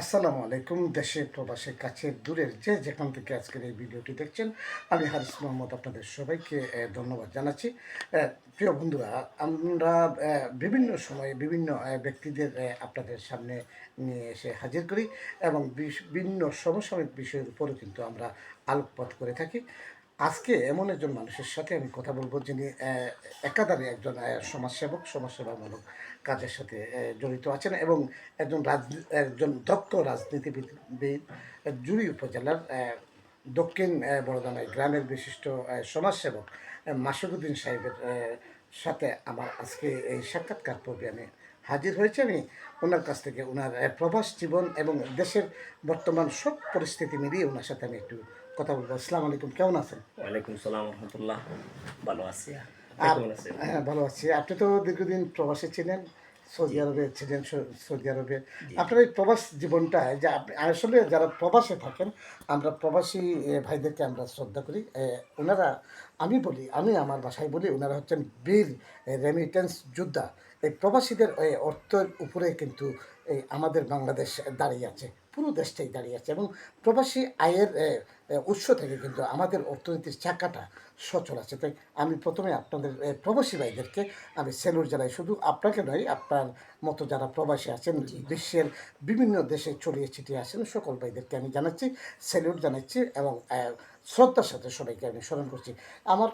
আসসালামু আলাইকুম, দেশে, প্রবাসে কাছে দূরের যে যেখান থেকে আজকের এই ভিডিওটি দেখছেন, আমি হারিস মোহাম্মদ আপনাদের সবাইকে ধন্যবাদ জানাচ্ছি। প্রিয় বন্ধুরা, আমরা বিভিন্ন সময়ে বিভিন্ন ব্যক্তিদের আপনাদের সামনে নিয়ে এসে হাজির করি এবং বিভিন্ন সমসাময়িক বিষয়ের উপরে কিন্তু আমরা আলোকপাত করে থাকি। আজকে এমন একজন মানুষের সাথে আমি কথা বলব যিনি একাধারে একজন সমাজসেবক, সমাজসেবামূলক কাজের সাথে জড়িত আছেন এবং একজন একজন দক্ষ রাজনীতিবিদবিদ জুড়ি উপজেলার দক্ষিণ বড়দানায় গ্রামের বিশিষ্ট সমাজসেবক মাসুদুদ্দিন সাহেবের সাথে আমার আজকে এই সাক্ষাৎকার পর্বে আমি হাজির হয়েছে। আমি ওনার কাছ থেকে ওনার প্রবাস জীবন এবং দেশের বর্তমান সব পরিস্থিতি মিলিয়ে ওনার সাথে আমি একটু কথা বলব। আসসালাম আলাইকুম কেমন আছেন? ওয়ালাইকুম সালাম রহমতুল্লাহ। ভালো আছি। হ্যাঁ ভালো আছি। আপনি তো দীর্ঘদিন প্রবাসে ছিলেন সৌদি আরবে ছিলেন সৌদি আরবে। আপনার এই প্রবাস জীবনটা যে আপনি আসলে যারা প্রবাসে থাকেন আমরা প্রবাসী ভাইদেরকে আমরা শ্রদ্ধা করি। ওনারা আমি বলি আমি আমার বাসায় বলি ওনারা হচ্ছেন বীর রেমিটেন্স যোদ্ধা। এই প্রবাসীদের অর্থের উপরে কিন্তু এই আমাদের বাংলাদেশ দাঁড়িয়ে আছে পুরো দেশটাই দাঁড়িয়ে আছে। এবং প্রবাসী আয়ের উৎস থেকে কিন্তু আমাদের অর্থনীতির চাকাটা সচল আছে। তাই আমি প্রথমে আপনাদের প্রবাসী ভাইদেরকে আমি সেলুট জানাই। শুধু আপনাকে নয় আপনার মতো যারা প্রবাসী আছেন বিশ্বের বিভিন্ন দেশে ছড়িয়ে ছিটিয়ে আছেন সকল ভাইদেরকে আমি জানাচ্ছি সেলুট জানাচ্ছি এবং শ্রদ্ধার সাথে সবাইকে আমি স্মরণ করছি। আমার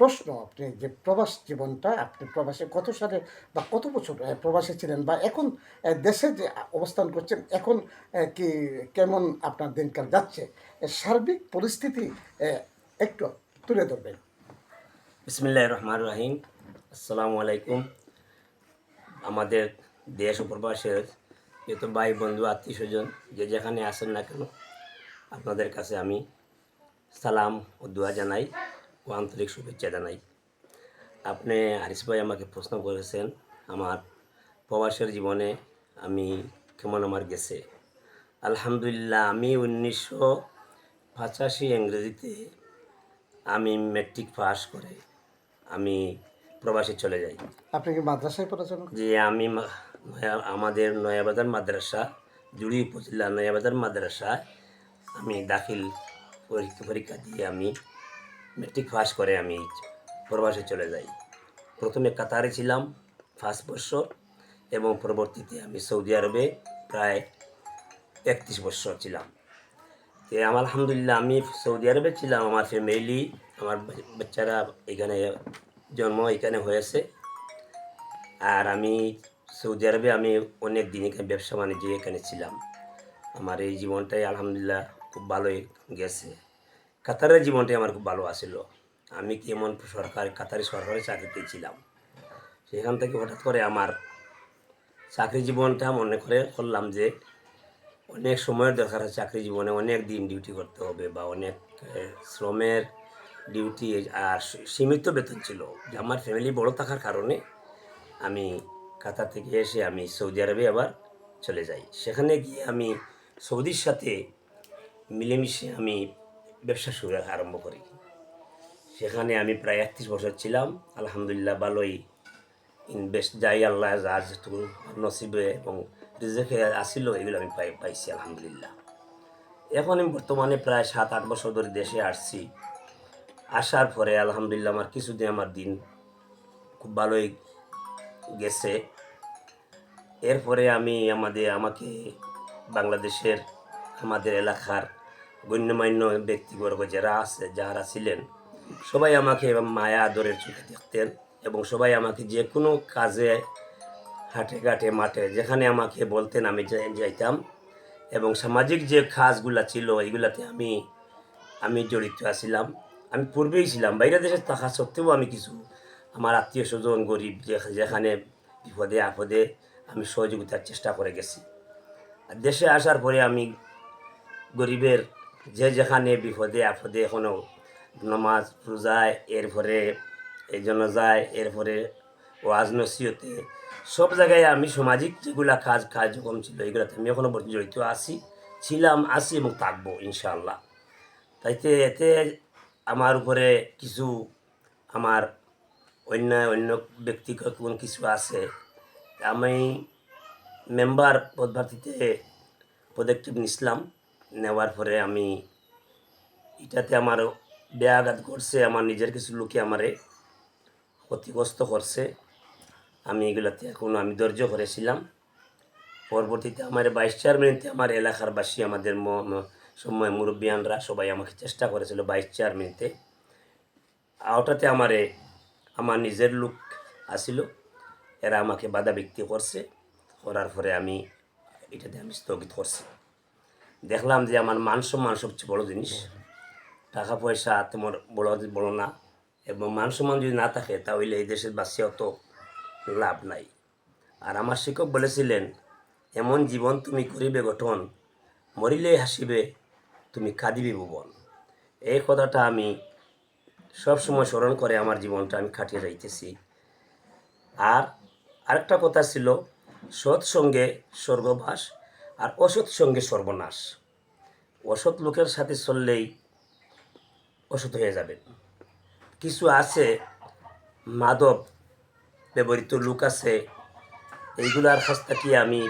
প্রশ্ন আপনি যে প্রবাস জীবনটা আপনি প্রবাসে কত সালে বা কত বছর প্রবাসে ছিলেন বা এখন দেশে যে অবস্থান করছেন এখন কি কেমন আপনার দিনকাল যাচ্ছে? সার্বিক পরিস্থিতি একটু তুলে ধরবেন। বিসমিল্লাহ রহমান রাহিম। আসসালামু আলাইকুম আমাদের দেশ ও প্রবাসের যত ভাই বন্ধু, আত্মীয় স্বজন, যে যেখানে আসেন না কেন, আপনাদের কাছে আমি সালাম ও দোয়া জানাই ও আন্তরিক শুভেচ্ছা জানাই। আপনি হারিস ভাই আমাকে প্রশ্ন করেছেন, আমার প্রবাসের জীবনে আমি কেমন আমার গেছে? আলহামদুলিল্লাহ, আমি উনিশশো পঁচাশি ইংরেজিতে আমি মেট্রিক পাস করে আমি প্রবাসে চলে যাই। আপনি কি মাদ্রাসায় পড়াশোনা? যে আমি নয়া- আমাদের নয়াবাজার মাদ্রাসা জুড়ি উপজেলা নয়াবাজার মাদ্রাসায় আমি দাখিল পরীক্ষা পরীক্ষা দিয়ে আমি মেট্রিক পাস করে আমি প্রবাসে চলে যাই। প্রথমে কাতারে ছিলাম ফার্স্ট বছর এবং পরবর্তীতে আমি সৌদি আরবে প্রায় একত্রিশ বছর ছিলাম। তো আমার আলহামদুলিল্লাহ, আমি সৌদি আরবে ছিলাম, আমার ফ্যামিলি আমার বাচ্চারা এখানে জন্ম এখানে হয়েছে। আর আমি সৌদি আরবে আমি অনেক দিন এখানে ব্যবসা বাণিজ্য এখানে ছিলাম। আমার এই জীবনটাই আলহামদুলিল্লাহ খুব ভালোই গেছে। কাতারের জীবনটাই আমার খুব ভালো আসিল আমি কেমন সরকার, কাতারি সরকারি চাকরিতে ছিলাম। সেখান থেকে হঠাৎ করে আমার চাকরি জীবনটা মনে করে করলাম যে অনেক সময়ের দরকার আছে চাকরি জীবনে, অনেক দিন ডিউটি করতে হবে বা অনেক শ্রমের ডিউটি আর সীমিত বেতন ছিল। যে আমার ফ্যামিলি বড় থাকার কারণে আমি কাতার থেকে এসে আমি সৌদি আরবে আবার চলে যাই। সেখানে গিয়ে আমি সৌদির সাথে মিলেমিশে আমি ব্যবসা শুরু আরম্ভ করি। সেখানে আমি প্রায় একত্রিশ বছর ছিলাম। আলহামদুলিল্লাহ ভালোই ইনভেস্ট যাই আল্লাহ যা যেটুকু নসিবে এবং রিজেকে আসিল, এগুলো আমি পাই পাইছি, আলহামদুলিল্লাহ। এখন আমি বর্তমানে প্রায় সাত, আট বছর ধরে দেশে আসছি। আসার পরে আলহামদুলিল্লাহ আমার কিছুদিন আমার দিন খুব ভালোই গেছে। এরপরে আমি আমাদের, আমাকে বাংলাদেশের আমাদের এলাকার গণ্যমান্য ব্যক্তিবর্গ যারা আছে, যারা ছিলেন, সবাই আমাকে মায়া আদরের চোখে দেখতেন। এবং সবাই আমাকে যে কোনো কাজে হাটে ঘাটে, মাঠে, যেখানে আমাকে বলতেন আমি যাইতাম। এবং সামাজিক যে কাজগুলা ছিল এগুলাতে আমি আমি জড়িত আছিলাম। আমি পূর্বেই ছিলাম। বাইরে দেশে থাকা সত্ত্বেও আমি কিছু, আমার আত্মীয় স্বজন, গরিব যেখানে বিপদে, আপদে আমি সহযোগিতার চেষ্টা করে গেছি। দেশে আসার পরে আমি গরিবের যে যেখানে বিপদে, আপদে এখনও নামাজ, রোজায়, এরপরে এই জন্য যায়, এরপরে ওয়াজ নসিহতে সব জায়গায় আমি সামাজিক যেগুলা কাজ, কার্যক্রম ছিল, এগুলাতে আমি এখনও জড়িত আছি, ছিলাম, আছি এবং থাকব, ইনশাআল্লাহ। তাইতে এতে আমার উপরে কিছু আমার অন্য অন্য ব্যক্তিগত কোনো কিছু আছে, আমি মেম্বার পদপ্রার্থীতে পদক্ষেপ নিছিলাম, নেওয়ার পরে আমি এটাতে আমার ব্যাঘাত করছে আমার নিজের কিছু লোকে আমারে ক্ষতিগ্রস্ত করছে। আমি এগুলাতে এখন আমি ধৈর্য করেছিলাম পরবর্তীতে আমার বাইশ চার মিনিটে আমার এলাকার বাসী আমাদের সময় মুরব্বিয়ানরা সবাই আমাকে চেষ্টা করেছিল বাইশ চার মিনিটে ওটাতে আমারে, আমার নিজের লোক আসিল এরা আমাকে বাধা ব্যক্তি করছে। করার পরে আমি এটাতে আমি স্থগিত করছি। দেখলাম যে আমার মান সম্মান সবচেয়ে বড় জিনিস। টাকা পয়সা তোমার বড় বড় না। এবং মান সম্মান যদি না থাকে, তাহলে এই দেশের বাসিয়াও তো লাভ নাই। আর আমার শিক্ষক বলেছিলেন, এমন জীবন তুমি করিবে গঠন মরিলে হাসিবে, তুমি কাঁদিবে ভুবন। এই কথাটা আমি সব সময় স্মরণ করে আমার জীবনটা আমি কাটিয়ে যাইতেছি। আর আরেকটা কথা ছিল, সৎ সঙ্গে স্বর্গবাস আর অসৎ সঙ্গে সর্বনাশ। অসৎ লোকের সাথে চললেই অসৎ হয়ে যাবেন। কিছু আছে মাদক ব্যবহৃত লোক আছে, এইগুলার থেকে আমি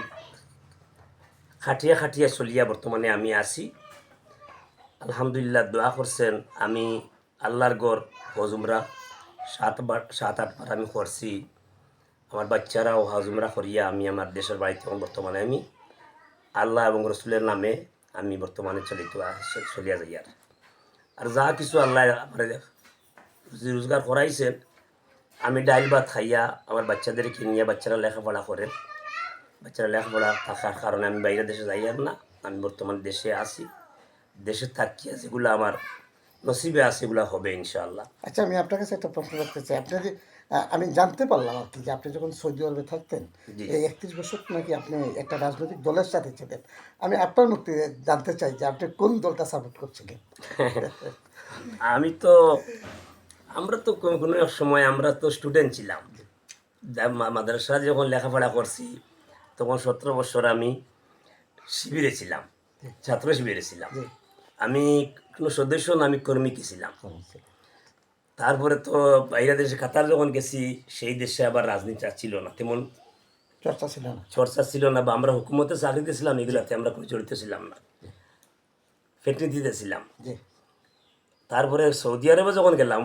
খাটিয়া খাটিয়া চলিয়া বর্তমানে আমি আছি। আলহামদুলিল্লাহ, দোয়া করছেন, আমি আল্লাহর গড় হজুমরা সাতবার সাত আটবার আমি করছি। আমার বাচ্চারাও হজুমরা করিয়া আমি আমার দেশের বাড়িতে বর্তমানে আমি আল্লাহ এবং রসুলের নামে আমি বর্তমানে চলিত, চলিয়া যাই আর যা কিছু আল্লাহ রুজি রোজগার করাইছেন আমি ডাইল ভাত খাইয়া আমার বাচ্চাদেরকে নিয়ে বাচ্চারা লেখাপড়া করেন বাচ্চারা লেখাপড়া থাকার কারণে আমি বাইরে দেশে যাই আর না আমি বর্তমান দেশে আছি। দেশে থাকিয়া যেগুলো আমার নসিবে আছে এগুলো হবে ইনশাআল্লাহ। আচ্ছা আমি আপনার কাছে একটা প্রশ্ন রাখতে চাই। আপনি যে আমি জানতে পারলাম আর কি যে আপনি যখন সৌদি আরবে থাকতেন এই একত্রিশ বছর নাকি আপনি একটা রাজনৈতিক দলের সাথে ছিলেন। আমি আপনার মুখ থেকে জানতে চাই যে আপনি কোন দলটা সাপোর্ট করছিলেন? আমি তো আমরা তো কোনো কোনো এক সময় আমরা তো স্টুডেন্ট ছিলাম। মাদ্রাসা যখন লেখাপড়া করছি তখন সতেরো বছর আমি শিবিরে ছিলাম ছাত্র শিবিরে ছিলাম। আমি কোনো সদস্য না আমি কর্মীকে ছিলাম। তারপরে তো বাইরে দেশে কাতার যখন গেছি সেই দেশে আবার রাজনীতি ছিল না তেমন চর্চা ছিল না। চর্চা ছিল না বা আমরা হুকুমতে চাকরিতে ছিলাম এগুলাতে আমরা কোনো জড়িত ছিলাম না। ফেটনিতে ছিলাম। তারপরে সৌদি আরবে যখন গেলাম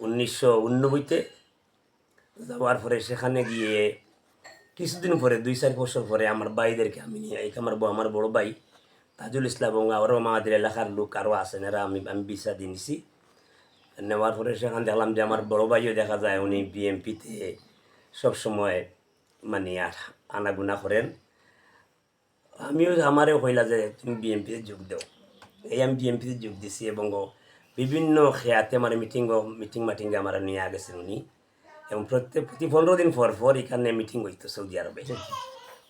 উনিশশো উননব্বইতে যাওয়ার পরে সেখানে গিয়ে কিছুদিন পরে, দুই চার বছর পরে আমার ভাইদেরকে আমি নিয়ে এই আমার আমার বড় ভাই তাজুল ইসলাম এবং আরও আমাদের এলাকার লোক আরও আছেন, এরা আমি আমি বিসা দিয়ে নিছি। নেওয়ার পরে সেখানে দেখলাম যে আমার বড় ভাইও দেখা যায়, উনি বিএমপিতে সবসময় মানে আনাগুনা করেন। আমিও আমারও হইলা যে তুমি বিএমপিতে যোগ দাও। এই আমি বিএমপিতে যোগ দিছি এবং বিভিন্ন খেয়াতে মানে মিটিং মিটিং মাটিংয়ে আমার নিয়ে গেছেন উনি। এবং প্রত্যেক, প্রতি পনেরো দিন পর পর এখানে মিটিং হইতো সৌদি আরবে।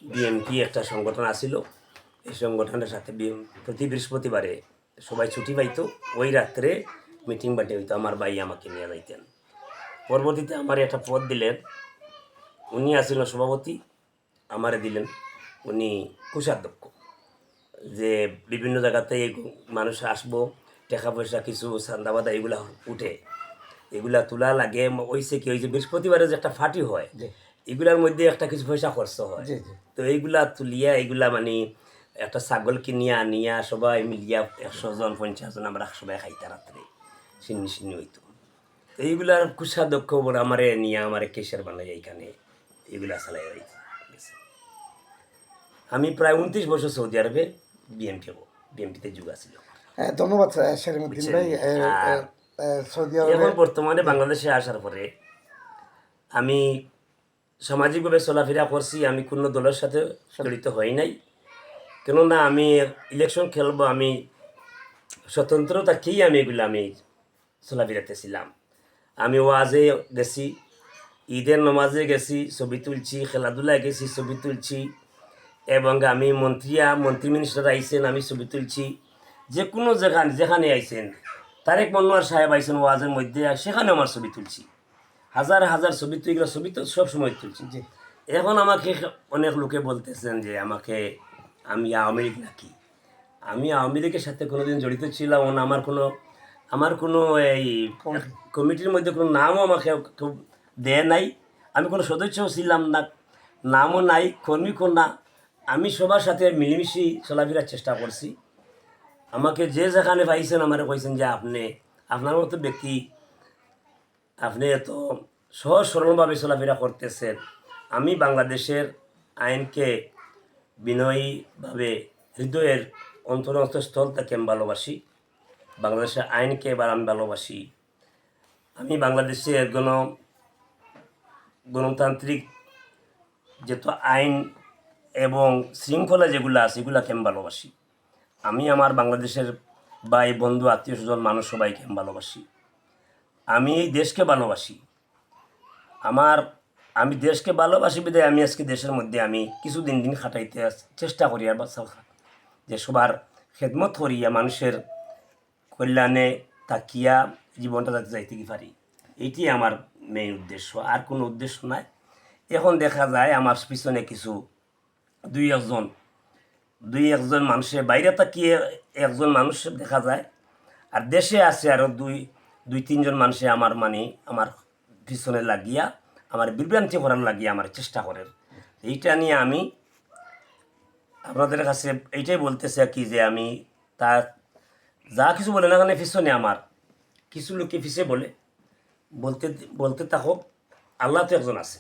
বিএমপি একটা সংগঠন আসিল। এই সংগঠনের সাথে প্রতি বৃহস্পতিবারে সবাই ছুটি পাইতো। ওই রাত্রে মিটিং বাটি হইতো। আমার ভাই আমাকে নিয়ে যাইতেন। পরবর্তীতে আমার একটা পদ দিলেন। উনি আসিলেন সভাপতি। আমারে দিলেন উনি কোষাধ্যক্ষ। যে বিভিন্ন জায়গাতে মানুষ আসব টাকা পয়সা কিছু চান্দাবাদা এগুলা উঠে। এগুলা তোলা লাগে ওইসে কি যে বৃহস্পতিবারে যে একটা ফাটি হয় এগুলার মধ্যে একটা কিছু পয়সা খরচ হয়। তো এইগুলা তুলিয়া এইগুলা মানে একটা ছাগল কিনিয়া আনিয়া সবাই মিলিয়া একশো জন পঞ্চাশ জন আমরা সবাই খাইতা রাত্রে। সিন্নি সিন্নি হইতো। তো এইগুলার কুষাধ্যক্ষ বলে আমারে নিয়ে আমারে কেশার বানাই এইখানে এগুলা চালাই রয়েছে আমি প্রায় উনত্রিশ বছর সৌদি আরবে বিএমপি বিএমপিতে যুগ আছিল। হ্যাঁ, ধন্যবাদ শেরিমুদ্দিন ভাই। সৌদি আরবে এখন বর্তমানে বাংলাদেশে আসার পরে আমি সামাজিকভাবে চলাফেরা করছি আমি কোনো দলের সাথে জড়িত হই নাই। কেননা আমি ইলেকশন খেলব আমি স্বতন্ত্রতাকেই আমি এগুলো আমি চলাফেরাতে ছিলাম। আমি ওয়াজে গেছি ঈদের নমাজে গেছি ছবি তুলছি খেলাধুলায় গেছি ছবি তুলছি এবং আমি মন্ত্রীয়া মন্ত্রী মিনিস্টার আইসেন আমি ছবি তুলছি। যে কোনো জায়গা যেখানে আইসেন তারেক মনোয়ার সাহেব আইসেন ওয়াজের মধ্যে সেখানে আমার ছবি তুলছি। হাজার হাজার ছবি তুই এগুলো ছবি তো সব সময় তুলছি। জি। এখন আমাকে অনেক লোকে বলতেছেন যে আমাকে আমি আওয়ামী লীগ নাকি? আমি আওয়ামী লীগের সাথে কোনোদিন জড়িত ছিলাম না আমার কোনো আমার কোনো এই কমিটির মধ্যে কোনো নামও আমাকে কেউ দেয় নাই। আমি কোনো সদস্যও ছিলাম না নামও নাই কর্মী কোন না। আমি সবার সাথে মিলেমিশি চলাফেরার চেষ্টা করছি। আমাকে যে যেখানে পাইছেন, আমার কইছেন যে আপনি, আপনার মতো ব্যক্তি, আপনি এত সহজ সরলভাবে চলাফেরা করতেছেন। আমি বাংলাদেশের আইনকে বিনয়ীভাবে হৃদয়ের অন্তরস্থল থেকে আমি ভালোবাসি। বাংলাদেশের আইনকে এবার আমি ভালোবাসি। আমি বাংলাদেশের গণ, গণতান্ত্রিক যেহেতু আইন এবং শৃঙ্খলা যেগুলো আছে, এগুলাকে আমি ভালোবাসি। আমি আমার বাংলাদেশের ভাই, বন্ধু, আত্মীয় স্বজন, মানুষ সবাইকে আমি ভালোবাসি। আমি এই দেশকে ভালোবাসি। আমার, আমি দেশকে ভালোবাসি বিধায় আমি আজকে দেশের মধ্যে আমি কিছু দিন দিন খাটাইতে চেষ্টা করি আর বাচ্চা যে সবার খেদমত করিয়া মানুষের কল্যাণে তাকিয়া জীবনটা যাতে যাইতে কি পারি। এইটি আমার মেইন উদ্দেশ্য। আর কোনো উদ্দেশ্য নাই। এখন দেখা যায় আমার পিছনে কিছু দুই একজন দুই একজন মানুষের, বাইরে তাকিয়ে একজন মানুষ দেখা যায়। আর দেশে আছে আরও দুই দুই তিনজন মানুষে আমার মানে আমার পিছনে লাগিয়া, আমার বিভ্রান্তি করার লাগিয়ে আমার চেষ্টা করেন এইটা নিয়ে আমি আপনাদের কাছে এইটাই বলতেছে কি যে আমি তার যা কিছু বলে না কেন পিছনে আমার, কিছু লোকে পিছে বলে, বলতে বলতে থাকো আল্লাহ তো একজন আছে।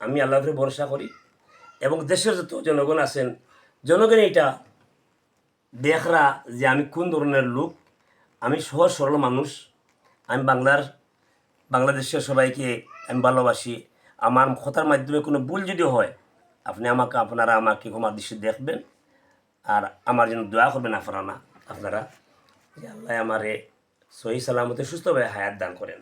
আমি আল্লাহকে ভরসা করি। এবং দেশের যত জনগণ আছেন জনগণ এটা দেখরা যে আমি কোন ধরনের লোক? আমি সহজ সরল মানুষ। আমি বাংলার, বাংলাদেশের সবাইকে আমি ভালোবাসি। আমার কথার মাধ্যমে কোনো ভুল যদি হয়, আপনি আমাকে, আপনারা আমাকে ক্ষমার দৃষ্টি দেখবেন। আর আমার জন্য দোয়া করবেন আপনারা আপনারা। আল্লাহ আমারে সহি সালামতে সুস্থভাবে হায়াত দান করেন।